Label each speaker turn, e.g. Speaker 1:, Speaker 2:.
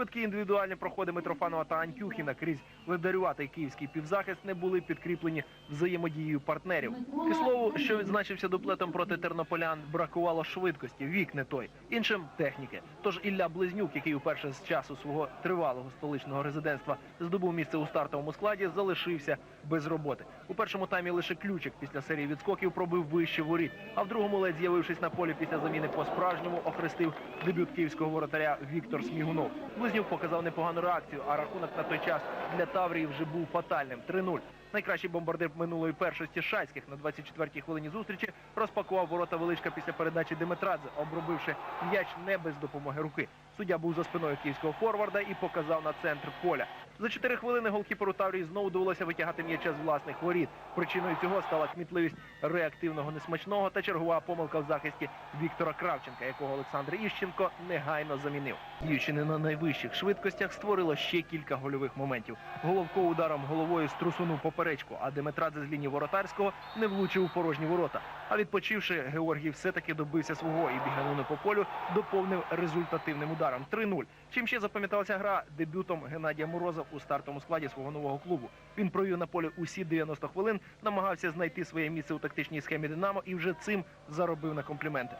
Speaker 1: Швидкі індивідуальні проходи Митрофанова та Антюхіна крізь ледарюватий київський півзахист не були підкріплені взаємодією партнерів. І слову, що відзначився дуплетом проти тернополян, бракувало швидкості, вік не той, іншим техніки. Тож Ілля Близнюк, який уперше з часу свого тривалого столичного резидентства здобув місце у стартовому складі, залишився без роботи. У першому таймі лише ключик після серії відскоків пробив вище воріт, а в другому ледь з'явившись на полі після заміни по-справжньому охрестив дебют київського воротаря Віктор Смігунов. Близнюк показав непогану реакцію, а рахунок на той час для Таврії вже був фатальним 3-0. Найкращий бомбардир минулої першості Шацьких на 24-й хвилині зустрічі розпакував ворота величка після передачі Димитрадзе, обробивши м'яч не без допомоги руки. Суддя був за спиною київського форварда і показав на центр поля. За 4 хвилини голкіперу Таврії знову довелося витягати м'яча з власних воріт. Причиною цього стала кмітливість реактивного несмачного та чергова помилка в захисті Віктора Кравченка, якого Олександр Іщенко негайно замінив. Діючи не на найвищих швидкостях, створило ще кілька гольових моментів. Головко ударом головою струсунув поперечку, а Димитрадзе з лінії воротарського не влучив у порожні ворота. А відпочивши, Георгій все-таки добився свого і біганину по полю доповнив результативним ударом 3-0. Чим ще запам'яталася гра дебютом Геннадія Мороза у стартовому складі свого нового клубу. Він провів на полі усі 90 хвилин, намагався знайти своє місце у тактичній схемі Динамо і вже цим заробив на компліменти.